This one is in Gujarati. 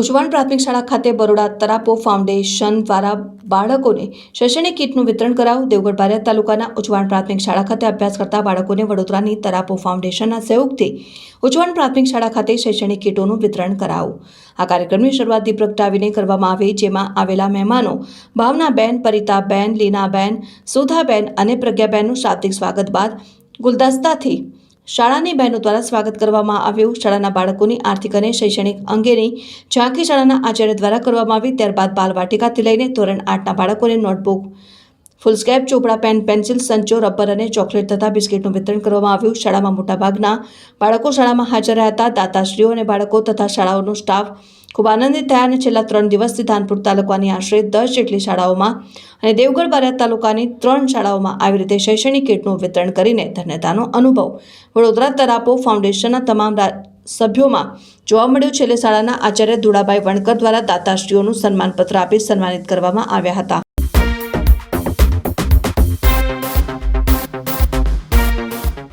ઉજવણ પ્રાથમિક શાળા ખાતે બરોડા તરાપો ફાઉન્ડેશન દ્વારા બાળકોને શૈક્ષણિક કીટનું વિતરણ કરાયું દેવગઢ બારિયા તાલુકાના ઉજવણ પ્રાથમિક શાળા ખાતે અભ્યાસ કરતા બાળકોને વડોદરાની તરાપો ફાઉન્ડેશનના સહયોગથી ઉજવણ પ્રાથમિક શાળા ખાતે શૈક્ષણિક કીટોનું વિતરણ કરાયું આ કાર્યક્રમની શરૂઆત દીપક પ્રગટાવીને કરવામાં આવી, જેમાં આવેલા મહેમાનો ભાવનાબેન, પરિતાબેન, લીનાબેન, સુધાબેન અને પ્રજ્ઞાબેનનું શાબ્દિક સ્વાગત બાદ ગુલદસ્તાથી શાળાની બહેનો દ્વારા સ્વાગત કરવામાં આવ્યું. શાળાના બાળકોની આર્થિક અને શૈક્ષણિક અંગેની ઝાંખી શાળાના આચાર્ય દ્વારા કરવામાં આવી. ત્યારબાદ બાલવાટિકાથી લઈને ધોરણ આઠના બાળકોને નોટબુક ફૂલસ્કેપ ચોપડા, પેન, પેન્સિલ, સંચો, રબર અને ચોકલેટ તથા બિસ્કિટનું વિતરણ કરવામાં આવ્યું. શાળામાં મોટાભાગના બાળકો શાળામાં હાજર રહ્યા હતા દાતાશ્રીઓ અને બાળકો તથા શાળાઓનો સ્ટાફ ખૂબ આનંદિત થયા અને છેલ્લા ત્રણ દિવસથી ધાનપુર તાલુકાની આશરે દસ જેટલી શાળાઓમાં અને દેવગઢ બારિયા તાલુકાની ત્રણ શાળાઓમાં આવી રીતે શૈક્ષણિક કીટનું વિતરણ કરીને ધન્યતાનો અનુભવ. વડોદરા તરાપો ફાઉન્ડેશનના તમામ સભ્યોમાં જોવા મળ્યું, છેલ્લે શાળાના આચાર્ય ધુળાભાઈ વણકર દ્વારા દાતાશ્રીઓનું સન્માનપત્ર આપી સન્માનિત કરવામાં આવ્યા હતા.